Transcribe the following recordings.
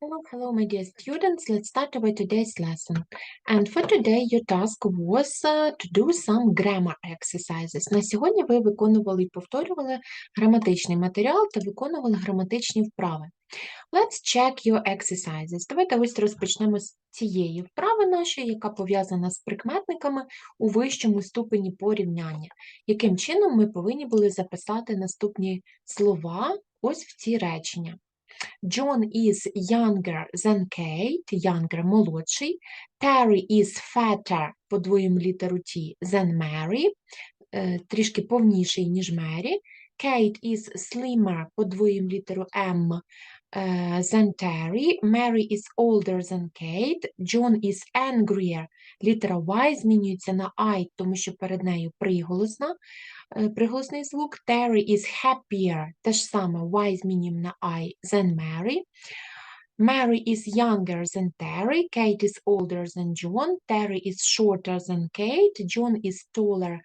Hello, hello, my dear students. Let's start our today's lesson. And for today, your task was uh, to do some grammar exercises. На сьогодні ви виконували і повторювали граматичний матеріал та виконували граматичні вправи. Let's check your exercises. Давайте ось розпочнемо з цієї вправи нашої, яка пов'язана з прикметниками у вищому ступені порівняння. Яким чином ми повинні були записати наступні слова ось в ці речення. John is younger than Kate, younger – молодший. Terry is fatter, подвоїмо літеру T, than Mary, е, трішки повніший, ніж Мері. Kate is slimmer, подвоїмо літеру M, е, than Terry. Mary is older than Kate. John is angrier. Літера Y змінюється на I, тому що перед нею приголосна. Е, приголосний звук. Terry is happier, те ж саме, Y змінюємо на I, than Mary. Mary is younger than Terry, Kate is older than John, Terry is shorter than Kate, John is taller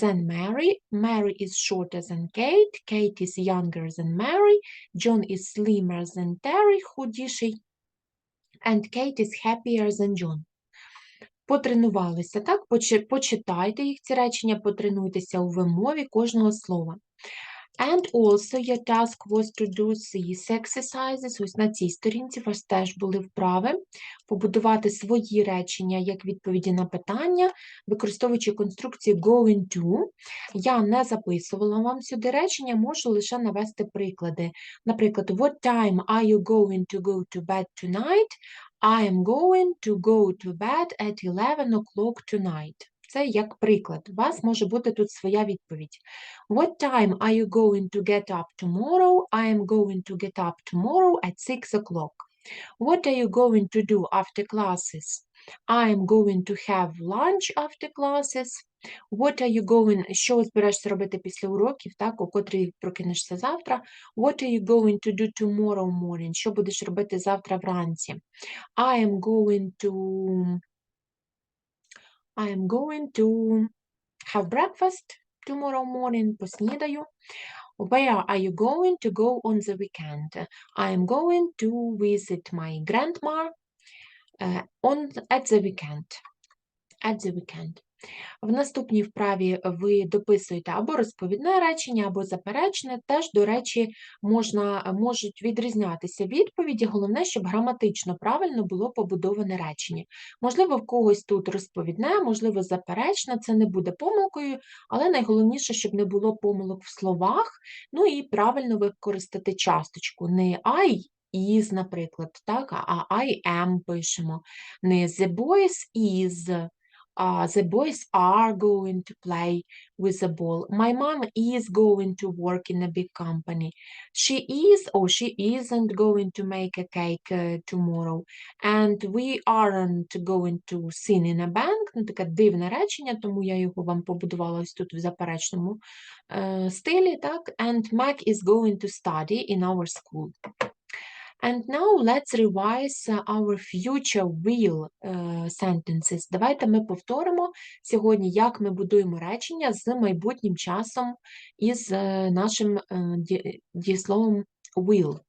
than Mary, Mary is shorter than Kate, Kate is younger than Mary, John is slimmer than Terry, худіший, and Kate is happier than John. Потренувалися, так? Почитайте їх ці речення, потренуйтеся у вимові кожного слова. And also your task was to do these exercises. Ось на цій сторінці у вас теж були вправи. Побудувати свої речення як відповіді на питання, використовуючи конструкцію going to. Я не записувала вам сюди речення, можу лише навести приклади. Наприклад, what time are you going to go to bed tonight? I am going to go to bed at 11 o'clock tonight. Це як приклад. У вас може бути тут своя відповідь. What time are you going to get up tomorrow? I am going to get up tomorrow at 6 o'clock. What are you going to do after classes? I am going to have lunch after classes. What are you going... Що збираєшся робити після уроків, так, о котрій прокинешся завтра? What are you going to do tomorrow morning? Що будеш робити завтра вранці? I am going to I am going to have breakfast tomorrow morning, поснідаю. Where are you going to go on the weekend? I am going to visit my grandma uh, on at the weekend. At the weekend. В наступній вправі ви дописуєте або розповідне речення, або заперечне. Теж, до речі, можна, можуть відрізнятися відповіді. Головне, щоб граматично правильно було побудоване речення. Можливо, в когось тут розповідне, можливо, заперечне, це не буде помилкою, але найголовніше, щоб не було помилок в словах, ну і правильно використати часточку. Не I is, наприклад, так, а I am пишемо. Не the boys is, uh, the boys are going to play with the ball. My mom is going to work in a big company. She is or she isn't going to make a cake uh, tomorrow. And we aren't going to sing in a band. Ну, таке дивне речення, тому я його вам побудувала ось тут в заперечному е, стилі. Так? And Mac is going to study in our school. And now let's revise uh, our future will uh, sentences. Давайте ми повторимо сьогодні, як ми будуємо речення з майбутнім часом із е, нашим е, дієсловом will.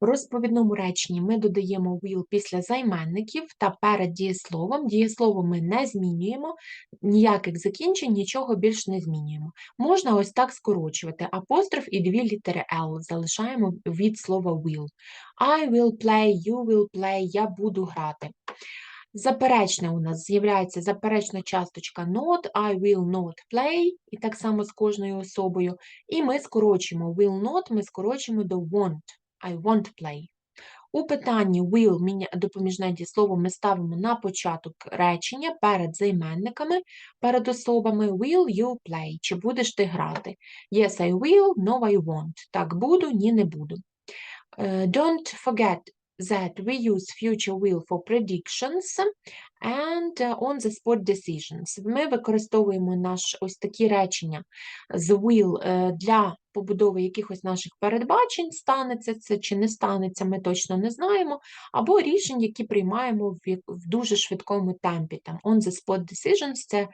В розповідному реченні ми додаємо will після займенників та перед дієсловом. Дієслово ми не змінюємо, ніяких закінчень, нічого більш не змінюємо. Можна ось так скорочувати. Апостроф і дві літери L залишаємо від слова will. I will play, you will play, я буду грати. Заперечне у нас з'являється заперечна часточка not, I will not play, і так само з кожною особою. І ми скорочуємо will not, ми скорочуємо до won't. I won't play. У питанні will допоміжне дієслово ми ставимо на початок речення перед займенниками, перед особами will you play, чи будеш ти грати. Yes, I will, no, I won't. Так, буду, ні, не буду. Е, Don't forget that we use future will for predictions and uh, on-the-spot decisions. Ми використовуємо наш ось такі речення з will е, для побудови якихось наших передбачень, станеться це чи не станеться, ми точно не знаємо, або рішень, які приймаємо в, дуже швидкому темпі. Там on-the-spot decisions – це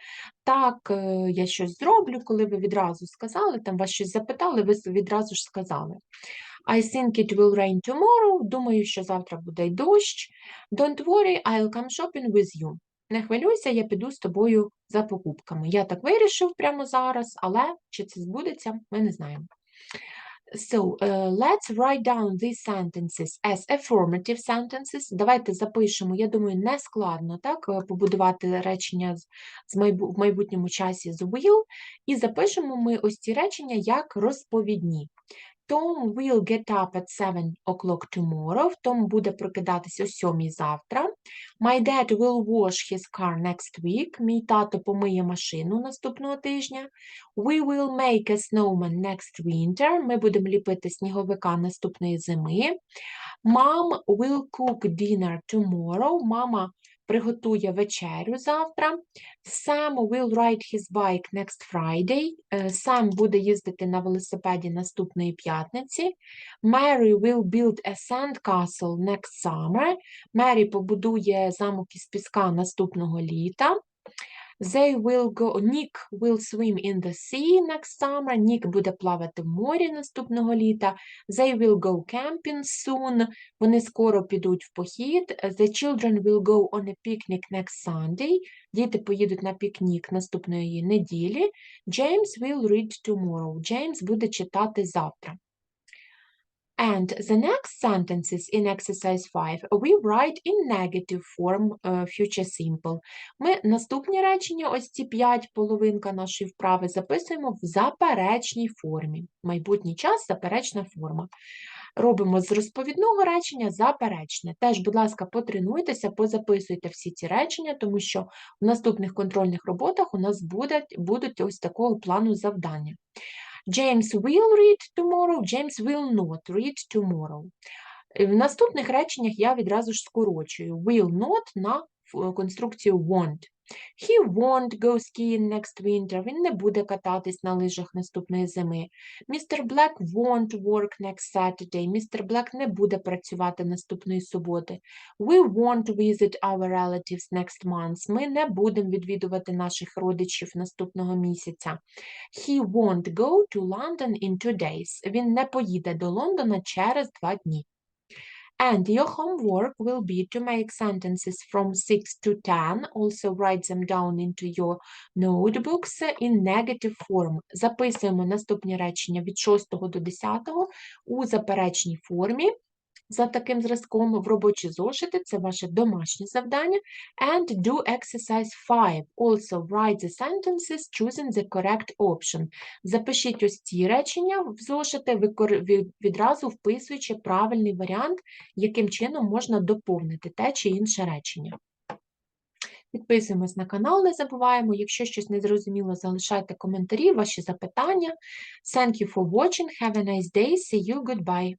так, е, я щось зроблю, коли ви відразу сказали, там вас щось запитали, ви відразу ж сказали. I think it will rain tomorrow. Думаю, що завтра буде дощ. Don't worry, I'll come shopping with you. Не хвилюйся, я піду з тобою за покупками. Я так вирішив прямо зараз, але чи це збудеться, ми не знаємо. So, uh, let's write down these sentences as affirmative sentences. Давайте запишемо, я думаю, не складно так, е, побудувати речення з, майбу, в майбутньому часі з will, і запишемо ми ось ці речення як розповідні. Tom will get up at 7 o'clock tomorrow. Том буде прокидатися о 7 завтра. My dad will wash his car next week. Мій тато помиє машину наступного тижня. We will make a snowman next winter. Ми будемо ліпити сніговика наступної зими. Mom will cook dinner tomorrow. Мама приготує вечерю завтра. Sam will ride his bike next Friday. Е, Сам буде їздити на велосипеді наступної п'ятниці. Mary will build a sandcastle next summer. Мері побудує замок із піска наступного літа. They will go, Nick will swim in the sea next summer. Нік буде плавати в морі наступного літа. They will go camping soon. Вони скоро підуть в похід. The children will go on a picnic next Sunday. Діти поїдуть на пікнік наступної неділі. James will read tomorrow. Джеймс буде читати завтра. And the next sentences in exercise 5 we write in negative form uh, future simple. Ми наступні речення, ось ці 5, половинка нашої вправи, записуємо в заперечній формі. Майбутній час заперечна форма. Робимо з розповідного речення заперечне. Теж, будь ласка, потренуйтеся, позаписуйте всі ці речення, тому що в наступних контрольних роботах у нас будуть, будуть ось такого плану завдання. James will read tomorrow, James will not read tomorrow. Е, В наступних реченнях я відразу ж скорочую will not на конструкцію won't. He won't go skiing next winter. Він не буде кататись на лижах наступної зими. Mr. Black won't work next Saturday. Mr. Black не буде працювати наступної суботи. We won't visit our relatives next month. Ми не будемо відвідувати наших родичів наступного місяця. He won't go to London in two days. Він не поїде до Лондона через два дні. And your homework will be to make sentences from 6 to 10. Also write them down into your notebooks in negative form. Записуємо наступні речення від 6 до 10 у заперечній формі. За таким зразком в робочі зошити це ваше домашнє завдання. And do exercise 5. Also write the sentences choosing the correct option. Запишіть ось ці речення в зошити, відразу вписуючи правильний варіант, яким чином можна доповнити те чи інше речення. Підписуємось на канал, не забуваємо. Якщо щось не зрозуміло, залишайте коментарі, ваші запитання. Thank you for watching. Have a nice day. See you. Goodbye.